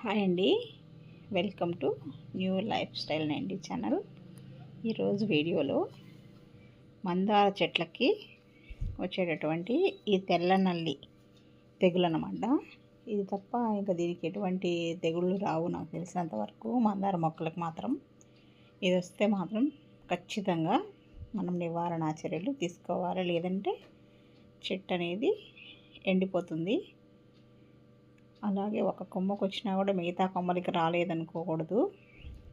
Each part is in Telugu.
హాయ్ అండి. Welcome to new life style అండి ఛానల్. ఈరోజు వీడియోలో మందార చెట్లకి వచ్చేటటువంటి ఈ తెల్ల నల్లి తెగులు అనమాట ఇది తప్ప ఇంకా దీనికి ఎటువంటి తెగుళ్ళు రావు నాకు తెలిసినంత వరకు మందార మొక్కలకు మాత్రం. ఇది వస్తే మాత్రం ఖచ్చితంగా మనం నివారణ చర్యలు తీసుకోవాలి. లేదంటే చెట్టు అనేది ఎండిపోతుంది. అలాగే ఒక కొమ్మకు వచ్చినా కూడా మిగతా కొమ్మలకి రాలేదనుకోకూడదు.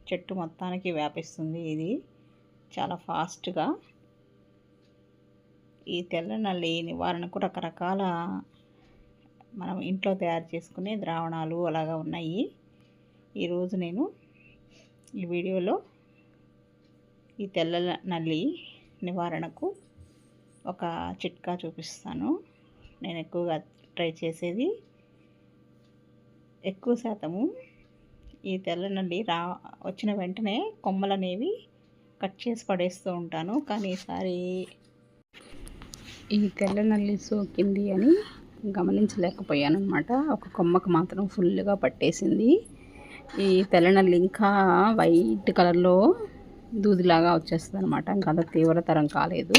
చెట్టు మొత్తానికి వ్యాపిస్తుంది ఇది. చాలా ఫాస్ట్గా. ఈ తెల్ల నల్లి నివారణకు రకరకాల మనం ఇంట్లో తయారు చేసుకునే ద్రావణాలు అలాగా ఉన్నాయి. ఈరోజు నేను ఈ వీడియోలో ఈ తెల్ల నల్లి నివారణకు ఒక చిట్కా చూపిస్తాను. నేను ఎక్కువగా ట్రై చేసేది ఎక్కువ శాతము ఈ తెల్ల నల్లి రా వచ్చిన వెంటనే కొమ్మలు అనేవి కట్ చేసి పడేస్తూ ఉంటాను. కానీ ఈసారి ఈ తెల్ల నల్లి సోకింది అని గమనించలేకపోయాను అనమాట ఒక కొమ్మకు మాత్రం ఫుల్గా పట్టేసింది. ఈ తెల్ల నల్లి ఇంకా వైట్ కలర్లో దూదిలాగా వచ్చేస్తుంది అనమాట ఇంకా అంత తీవ్రతరం కాలేదు.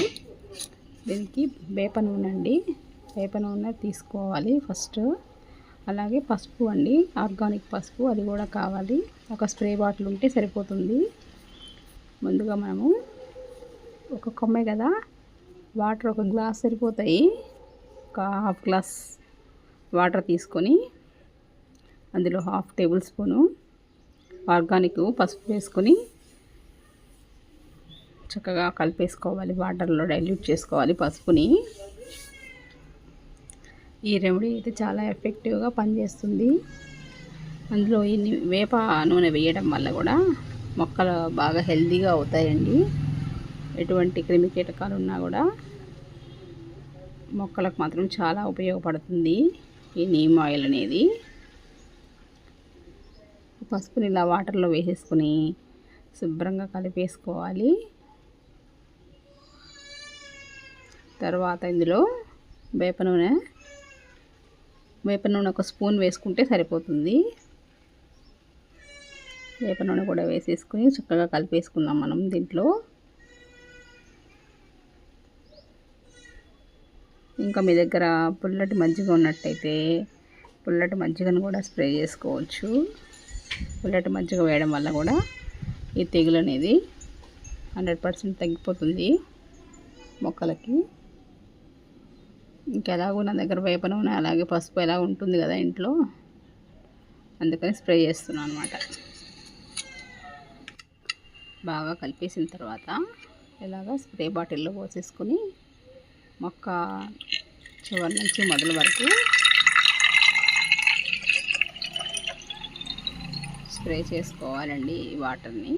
దీనికి వేప నూనె అండి వేప నూనె తీసుకోవాలి ఫస్ట్. అలాగే పసుపు అండి ఆర్గానిక్ పసుపు అది కూడా కావాలి. ఒక స్ప్రే బాటిల్ ఉంటే సరిపోతుంది. ముందుగా మనము ఒక కొమ్మే కదా వాటర్ ఒక గ్లాస్ సరిపోతాయి. ఒక హాఫ్ గ్లాస్ వాటర్ తీసుకొని అందులో హాఫ్ టేబుల్ స్పూను ఆర్గానిక్ పసుపు వేసుకొని చక్కగా కలిపేసుకోవాలి. వాటర్లో డైల్యూట్ చేసుకోవాలి పసుపుని. ఈ రెమెడీ అయితే చాలా ఎఫెక్టివ్గా పనిచేస్తుంది. అందులో ఈ వేప నూనె వేయడం వల్ల కూడా మొక్కలు బాగా హెల్దీగా అవుతాయండి. ఎటువంటి క్రిమి కీటకాలు ఉన్నా కూడా మొక్కలకు మాత్రం చాలా ఉపయోగపడుతుంది ఈ నీమ్ ఆయిల్ అనేది. పసుపుని ఇలా వాటర్లో వేసేసుకుని శుభ్రంగా కలిపేసుకోవాలి. తర్వాత ఇందులో వేప నూనె వేప నూనె ఒక స్పూన్ వేసుకుంటే సరిపోతుంది. వేప నూనె కూడా వేసేసుకుని చక్కగా కలిపేసుకుందాం మనం దీంట్లో. ఇంకా మీ దగ్గర పుల్లటి మజ్జిగ ఉన్నట్టయితే పుల్లటి మజ్జిగను కూడా స్ప్రే చేసుకోవచ్చు. పుల్లటి మజ్జిగ వేయడం వల్ల కూడా ఈ తెగులు అనేది హండ్రెడ్ పర్సెంట్ తగ్గిపోతుంది మొక్కలకి. ఇంకెలాగో నా దగ్గర వేప నూనె అలాగే పసుపు ఎలా ఉంటుంది కదా ఇంట్లో. అందుకని స్ప్రే చేస్తున్నాను అనమాట బాగా కలిపేసిన తర్వాత ఇలాగ స్ప్రే బాటిల్లో పోసేసుకొని మొక్క చివరి నుంచి మొదలు వరకు స్ప్రే చేసుకోవాలండి ఈ వాటర్ని.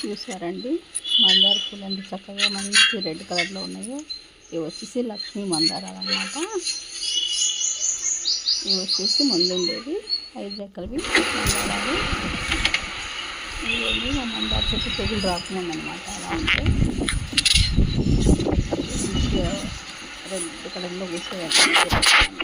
చూసారండి మందార పూలు ఎంత చక్కగా మంచి రెడ్ కలర్లో ఉన్నాయో. ఇవి వచ్చేసి లక్ష్మీ మందారాలు అన్నమాట. ఇవి వచ్చేసి ముందుండేవి. ఐదు రెక్కలవి మందారాలు. ఇవన్నీ మా మందార చెట్టు తెగులు రాకుండా అనమాట అలా ఉంటే రెడ్ కలర్లో కూర్చోవాలి మందారాలు